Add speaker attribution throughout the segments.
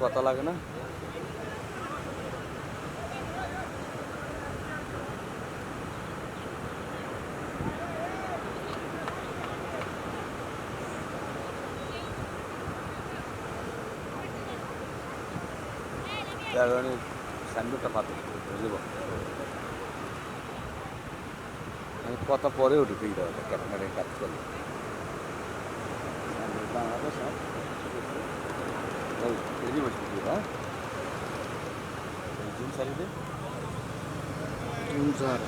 Speaker 1: কথা লাগে না তার কারণে সাইনবোর্ডটা পাতে বুঝলি আমি কথা পরে উঠে পেয়ে দেওয়া ক্যাপমেটে কাজ করলে বাংলাদেশ হ্যাঁ ওই ইউনিভার্সিটি হ্যাঁ জুন সারিতে
Speaker 2: হুম, স্যার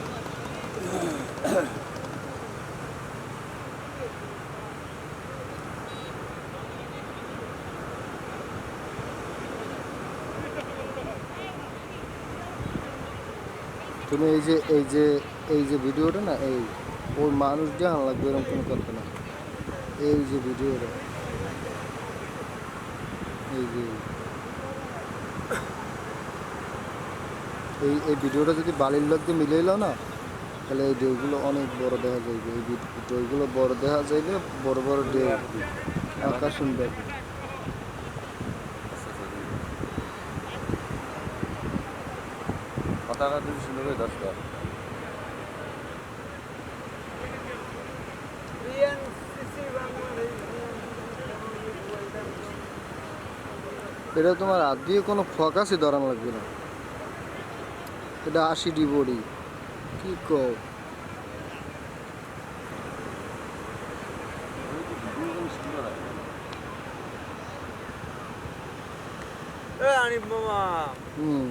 Speaker 2: তুমি এই যে এই যে এই যে ভিডিওটা না এই ওই মানুষ দিয়ে আনা লাগবে এরকম কোনো কথা না এই যে ভিডিওটা এই এই ভিডিওটা যদি বালির লোক দিয়ে মিলে না, তাহলে এই ঢেউগুলো অনেক বড় দেখা যাইবে। এই ঢেউগুলো বড় দেখা যাইলে বড় বড় ঢেউ আকাশ সুন্দর।
Speaker 1: কথাটা সুন্দর করে
Speaker 2: এটা তোমার হাত দিয়ে কোনো ফোকাসই ধরানো লাগবে না। এটা আশি ডি বডি। কি কও? হুম।